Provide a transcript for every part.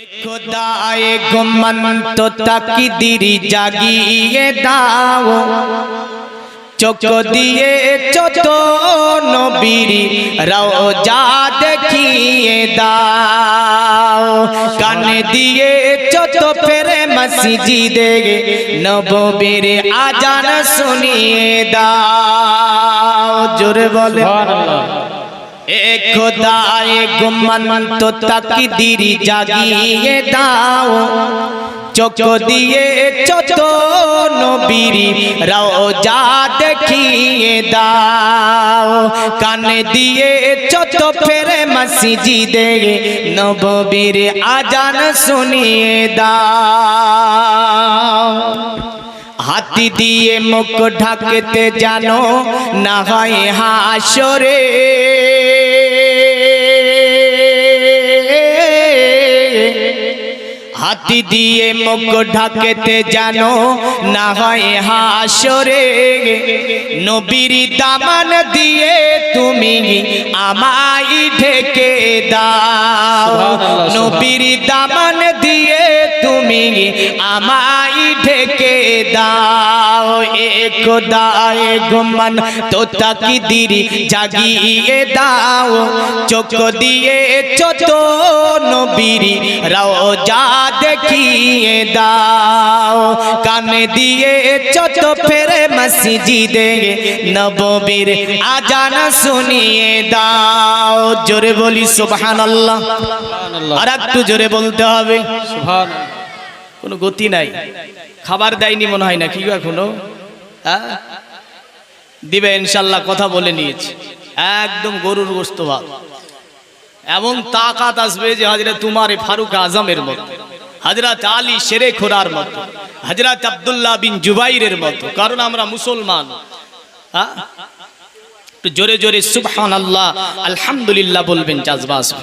খোদায় গোমন্ত তাকিদিরি জাগিয়ে দাও। চোখ দিয়ে চত নবীরি রওজা দেখিয়ে দাও। কান দিয়ে চত ফেরে মসজিদে নববীর আজান শুনিয়ে দাও। জোরে বলে। এ খোদায় গুমন্ত তাকদিরি জাগিয়ে দাও। চোখ দিয়ে চত নবীরি রওজা দেখিয়ে দাও। কান দিয়ে চত ফেরে মসজিদে নববীর আজান শুনিয়ে দাও। হাতি দিয়ে মুখ ঢাকতে জানো না হয় হাসরে। হাতি দিয়ে মুখ ঢাকতে জানো না হয় হাসরে। নবীর দামান দিয়ে তুমি আমায় ঢেকে দাও। নবীর দামান দিয়ে তুমি আমায় ঢেকে দাও এক দায় গুমান, তো তাকি দিরি জাগিয়ে দাও, চোখ দিয়ে চত নবীরি রওজা দেখিয়ে দাও, কানে দিয়ে চত ফেরে মসজিদে নববীর আজান শুনিয়ে দাও, জোরে বলি সুবহানাল্লাহ আর একটু জোরে বলতে হবে। কোনো গতি নাই। খাবার দেয়নি মনে হয় না কি এখনও? হ্যাঁ? দিবে ইনশাল্লাহ কথা বলে নিয়েছি। একদম গরুর গোস্ত ভাত। এমন তাকাত আসবে যে হাজরা তোমার ফারুক আজমের মতো, হাজরাত আলী শেরে খোরার মতো, হাজরাত আব্দুল্লাহ বিন জুবাইরের মতো। কারণ আমরা মুসলমান। হ্যাঁ? জোরে জোরে সুবহান আল্লাহ আলহামদুলিল্লাহ বলবেন চাষবাস।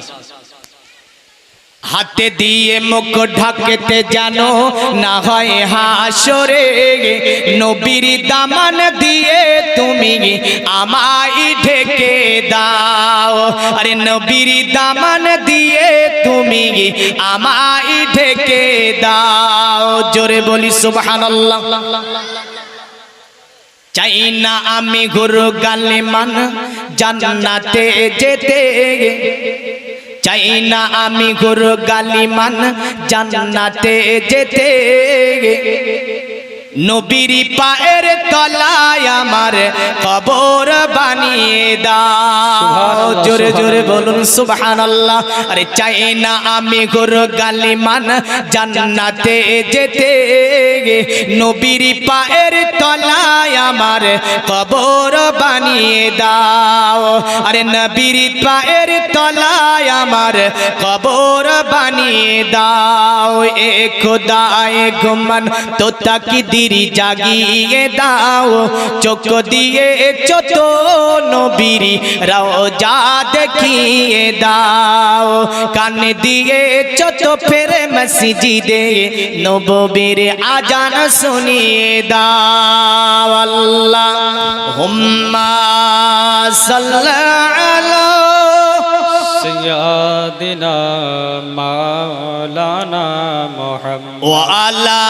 হাতে দিয়ে মুখ ঢাকতে জানো, না হয় হাসরে। নবীর দামান দিয়ে তুমি আমায় ঢেকে দাও। আরে নবীর দামান দিয়ে তুমি আমায় ঢেকে দাও। জোরে বলি সুবহানাল্লাহ। চাই না আমি গুরু গালে মান জান্নাতে যেতে। চাই না আমি গুরু গালিমান জান্নাতে যেতে। নবীর পায়ের তলায় আমার কবর বানিয়ে দাও। জোরে জোরে বলুন সুবহানাল্লাহ। আরে চাই না আমি গুরু গালিমান জান্নাতে যেতে। নবীর পায়ের তলায় আমার কবর বানিয়ে দাও। আরে নবীর পায়ের তলায় আমার কবর বানিয়ে দাও। এ খোদায় ঘুমান তো তাকি দিরি জাগিয়ে দাও। চোখ দিয়ে চত নবীরি রওজা দেখিয়ে দাও। কান দিয়ে চত ফেরে মসজিদে নববীর আজান শুনিয়ে দাও আল্লাহ হুম্মা সাল্লাল্লাহু سيدنا مولانا محمد وعلى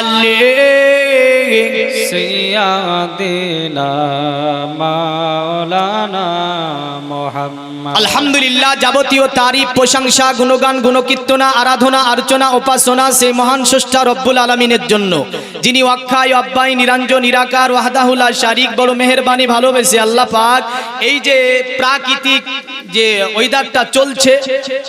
آله سيدنا مولانا محمد আলহামদুলিল্লাহ, যাবতীয় তারিফ, প্রশংসা, গুণগান, গুণকীর্তনা, আরাধনা আর্চনা উপাসনা সেই মহান স্রষ্টা রব্বুল আলমিনের জন্য। যিনি অক্ষায় অব্যায় নিরঞ্জন, নিরাকার, ওয়াহদাহুল্লাহ, শারিক, বড় মেহরবানি, ভালোবেসে আল্লাহ পাক এই যে প্রাকৃতিক যে ওয়েদারটা চলছে,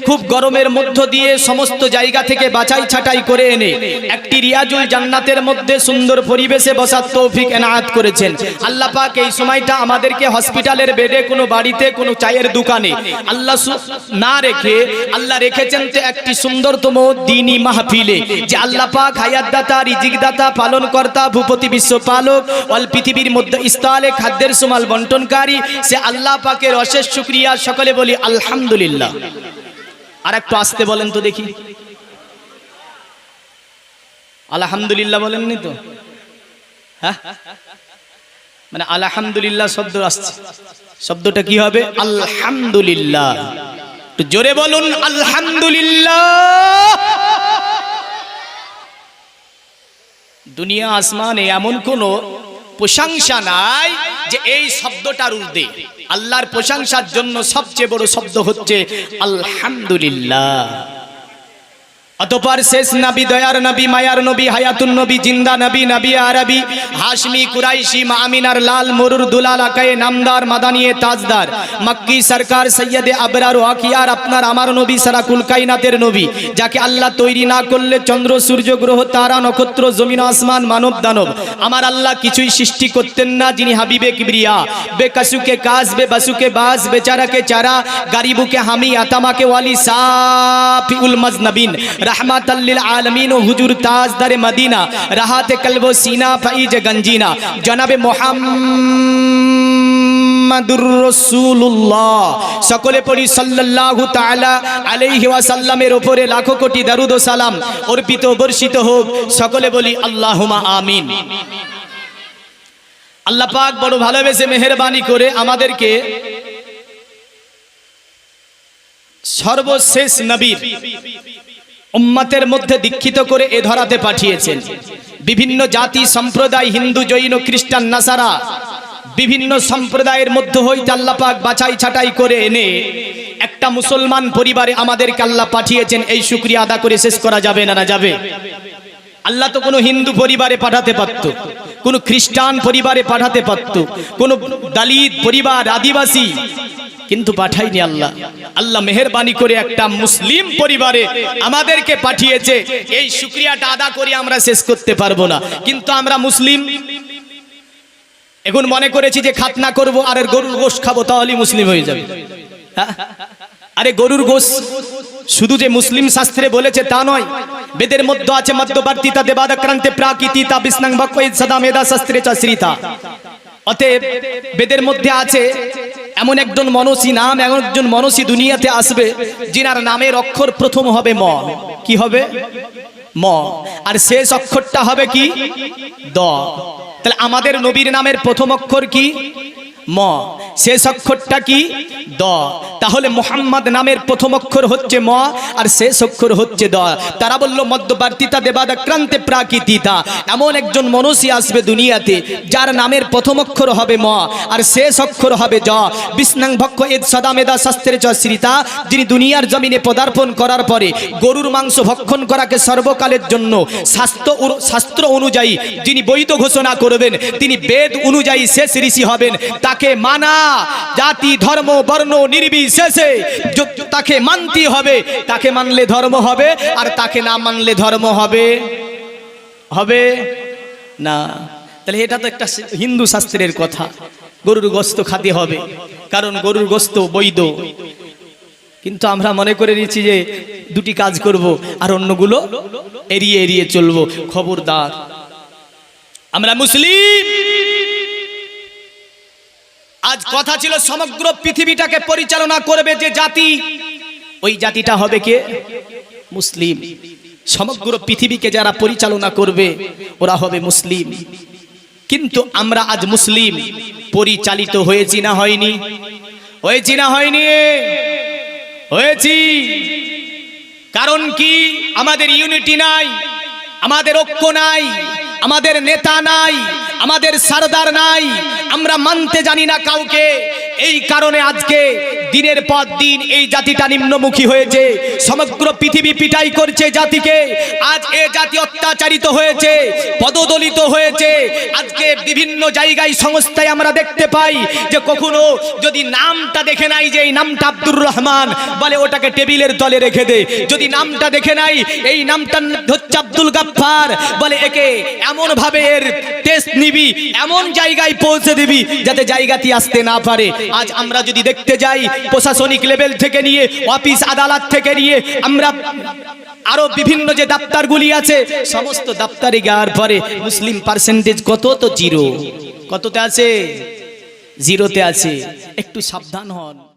খুব গরমের মধ্য দিয়ে সমস্ত জায়গা থেকে বাছাই ছাটাই করে এনে একটি রিয়াজুল জান্নাতের মধ্যে সুন্দর পরিবেশে বসার তৌফিক এনায়াত করেছেন। আল্লাহ পাক এই সময়টা আমাদেরকে হসপিটালের বেডে, কোনো বাড়িতে, কোনো চায়ের দোকানে আল্লাহ না রেখে আল্লাহ রেখেছেন তো একটি সুন্দরতম দিনী মাহফিলে যে আল্লাহ পাক হায়াতদাতা, রিজিকদাতা, পালনকর্তা, ভূপতি বিশ্ব পালক, অল পৃথিবীর মধ্যে স্থলে খাদ্যের সুমাল বন্টনকারী, সে আল্লাহ পাকের অশেষ শুক্রিয়া, সকলে বলি আলহামদুলিল্লাহ। আর একটু আসতে বলেন তো দেখি। আলহামদুলিল্লাহ বলেননি তো? হ্যাঁ? মানে আলহামদুলিল্লাহ শব্দ আসছে। শব্দটা কি হবে? আলহামদুলিল্লাহ। একটু জোরে বলুন, আলহামদুলিল্লাহ। দুনিয়া আসমানে এমন কোন প্রশংসা নাই যে এই শব্দটার ঊর্ধ্বে আল্লাহর প্রশংসার জন্য সবচেয়ে বড় শব্দ হচ্ছে আলহামদুলিল্লাহ। অতপর শেষ নবী, দয়ার নবী, মায়ার নবী, হায়াতুন নবী, জিন্দা নবী নবী আরবি, হাশমি, কুরাইশি, মামিনার লাল, মরুর দুলাল, আকায়ে নামদার, মাদানিয়ে তাজদার, মক্কি সরকার সৈয়দে আবরার ওয়াকিয়ার আপনার আমার নবী সারাকুল কাইনাতের নবী, যাকে আল্লাহ তৈরি না করলে চন্দ্র, সূর্য, গ্রহ, তারা, নক্ষত্র, জমিন, আসমান, মানব, দানব, আমার আল্লাহ কিছুই সৃষ্টি করতেন না, যিনি হাবিবে কিবরিয়া বেকাসুকে কাজ, বে বাসুকে বাস বেচারাকে চারা, গারিবুকে হামি, আতামাকে ওয়ালি, সাফিউল মজনবিন রহমাতাল্লিল আলমিন হুজুর তাজদারে মদিনা, রাহাতে কলব সিনা ফাইজ গঞ্জিনা। জনাবে রসুল্লাহ সকলে পড়ি আলাইহি ওয়াসাল্লামের লাখো কোটি দরুদ সালাম অর্পিত বর্ষিত হোক। সকলে বলি আল্লাহুমা আমিন। আল্লাহ পাক বড় ভালোবেসে মেহেরবানি করে আমাদেরকে সর্বশেষ নবীর উম্মতের মধ্যে দীক্ষিত করে এ ধরাতে পাঠিয়েছেন। বিভিন্ন জাতি, সম্প্রদায়, হিন্দু, জৈন, খ্রিস্টান, নাসারা বিভিন্ন সম্প্রদায়ের মধ্যে হইতে আল্লাপাক বাছাই ছাটাই করে এনে একটা মুসলমান পরিবারে আমাদেরকে আল্লাহ পাঠিয়েছেন, এই শুক্রিয়া আদা করে শেষ করা যাবে না না যাবে? আল্লাহ তো কোনো হিন্দু পরিবারে পাঠাতে পারত, কোনো খ্রিস্টান পরিবারে পাঠাতে পারত, কোনো দালিত পরিবার, আদিবাসী। কিন্তু পাঠাইনি আল্লাহ। আল্লাহ মেহরবানি করে একটা মুসলিম পরিবারে আমাদেরকে পাঠিয়েছে। এই শুক্রিয়াটা আদা করে আমরা শেষ করতে পারব না। কিন্তু আমরা মুসলিম। এখন মনে করেছি যে খাতনা করব, আর গরুর গোশ খাব, তাহলেই মুসলিম হয়ে যাবে। হ্যাঁ? আরে গরুর গোশ শুধু যে মুসলিম শাস্ত্রে বলেছে তা নয় বেদের মধ্যে আছে মধ্যবর্তীতা, দেবাদাক্রান্তে প্রাকৃতিতা বিষ্ণাং ভক্ত সদা মেধা শাস্ত্রে চাশ্রিতা অতএব বেদের মধ্যে আছে এমন একজন মনসী নাম, এমন একজন মনসী দুনিয়াতে আসবে, যিনার নামের অক্ষর প্রথম হবে ম। কি হবে? ম। আর শেষ অক্ষরটা হবে কি? দ। তাহলে আমাদের নবীর নামের প্রথম অক্ষর কি? ম। শেষ অক্ষরটা কি? দ। তাহলে মোহাম্মদ নামের প্রথম অক্ষর হচ্ছে ম আর শেষ অক্ষর হচ্ছে দ। তারা বলল, মধ্যবর্তীতা দেবাদাক্রান্তে প্রাকৃতিতা। এমন একজন মনসী আসবে দুনিয়াতে, যার নামের প্রথম অক্ষর হবে ম আর শেষ অক্ষর হবে জ। বিষ্ণাং ভক্ষ এদ সদা মেধা শাস্ত্রের শ্রীতা। যিনি দুনিয়ার জমিনে পদার্পণ করার পরে গরুর মাংস ভক্ষণ করাকে সর্বকালের জন্য শাস্ত্র শাস্ত্র অনুযায়ী যিনি বৈধ ঘোষণা করবেন, তিনি বেদ অনুযায়ী শেষ ঋষি হবেন। তাকে মানা। জাতি, ধর্ম, বর্ণ, নির্বিশেষে তাকে মানতে হবে, তাকে মানলে ধর্ম হবে আর তাকে না মানলে ধর্ম হবে। হবে না। তাহলে এটা তো একটা হিন্দু শাস্ত্রের কথা। গরুর গোস্ত খাতে হবে, কারণ গরুর গোস্ত বৈধ। কিন্তু আমরা মনে করে নিচ্ছি যে দুটি কাজ করব আর অন্যগুলো এড়িয়ে এড়িয়ে চলবো। খবরদার। আমরা মুসলিম। আজ কথা ছিল সমগ্র পৃথিবীটাকে পরিচালনা করবে যে জাতি। ওই জাতিটা হবে কে? মুসলিম। সমগ্র পৃথিবীকে যারা পরিচালনা করবে, ওরা হবে মুসলিম। কিন্তু আমরা আজ মুসলিম। পরিচালিত হয়েছি না হয়নি। হয়েছি না হয়নি। হয়েছি। কারণ কি? আমাদের ইউনিটি নাই, আমাদের ঐক্য নাই। আমাদের নেতা নাই আমাদের সারদার নাই আমরা মানতে জানি না কাউকে। এই কারণে আজকে দিনের পর দিন এই জাতিটা নিম্নমুখী হয়েছে। সমগ্র পৃথিবী পিটাই করছে জাতিকে। আজ এ জাতি অত্যাচারিত হয়েছে, পদদলিত হয়েছে। আজকে বিভিন্ন জায়গায়, সংস্থায় আমরা দেখতে পাই যে কখনো যদি নামটা দেখে নাই যে এই নামটা আব্দুর রহমান, বলে ওটাকে টেবিলের তলে রেখে দে। যদি নামটা দেখে নাই, এই নামটা হচ্ছে আব্দুল গাফফার, বলে একে এমন ভাবে এর টেস্ট নিবি, এমন জায়গায় পৌঁছে দিবি যাতে জায়গাটি আসতে না পারে। আজ আমরা যদি দেখতে যাই প্রশাসনিক লেভেল থেকে নিয়ে, অফিস আদালত থেকে নিয়ে, আমরা আরও বিভিন্ন যে দাপ্তারগুলি আছে, সমস্ত দপ্তরে যাওয়ার পরে মুসলিম পার্সেন্টেজ কত তো জিরো কততে আছে? জিরোতে আছে। একটু সাবধান হন।